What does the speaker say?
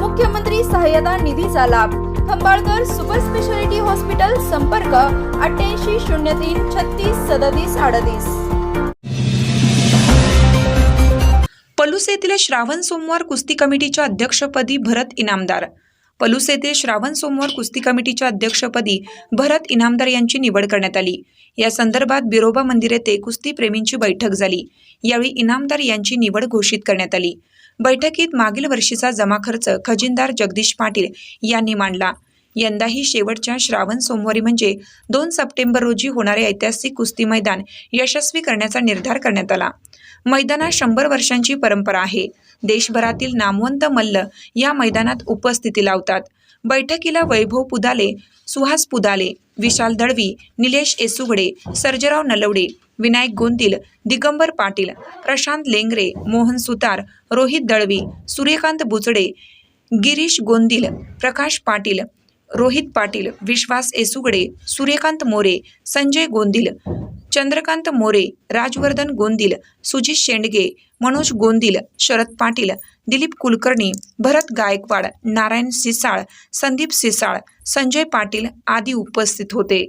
मुख्यमंत्री सहाय्यता निधीचा लाभ. खंबाळकर सुपर स्पेशालिटी हॉस्पिटल संपर्क अठ्ठ्याऐंशी शून्य तीन छत्तीस सदतीस अडतीस. पलूस येथील श्रावण सोमवार कुस्ती कमिटीच्या अध्यक्षपदी भरत इनामदार. पलूस येथे श्रावण सोमवार कुस्ती कमिटीच्या अध्यक्षपदी भरत इनामदार यांची निवड करण्यात आली. या संदर्भात बिरोबा मंदिर येथे कुस्ती प्रेमींची बैठक झाली. यावेळी इनामदार यांची निवड घोषित करण्यात आली. बैठकीत मागील वर्षीचा जमा खर्च खजिनदार जगदीश पाटील यांनी मांडला. यंदाही शेवटच्या श्रावण सोमवारी म्हणजे दोन सप्टेंबर रोजी होणारे ऐतिहासिक कुस्ती मैदान यशस्वी करण्याचा निर्धार करण्यात आला. मैदानात शंभर वर्षांची परंपरा आहे. देशभरातील नामवंत मल्ल या मैदानात उपस्थिती लावतात. बैठकीला वैभव पुदाले सुहास पुदाले विशाल दळवी निलेश एसुगडे सर्जराव नलवडे विनायक गोंतील दिगंबर पाटील प्रशांत लेंगरे मोहन सुतार रोहित दळवी सूर्यकांत बुचडे गिरीश गोंदिल प्रकाश पाटील रोहित पाटील विश्वास एसुगडे सूर्यकांत मोरे संजय गोंदिल चंद्रकांत मोरे राजवर्धन गोंदिल सुजित शेंडगे मनोज गोंदिल शरद पाटील दिलीप कुलकर्णी भरत गायकवाड नारायण सिसाळ संदीप सिसाळ संजय पाटील आदी उपस्थित होते.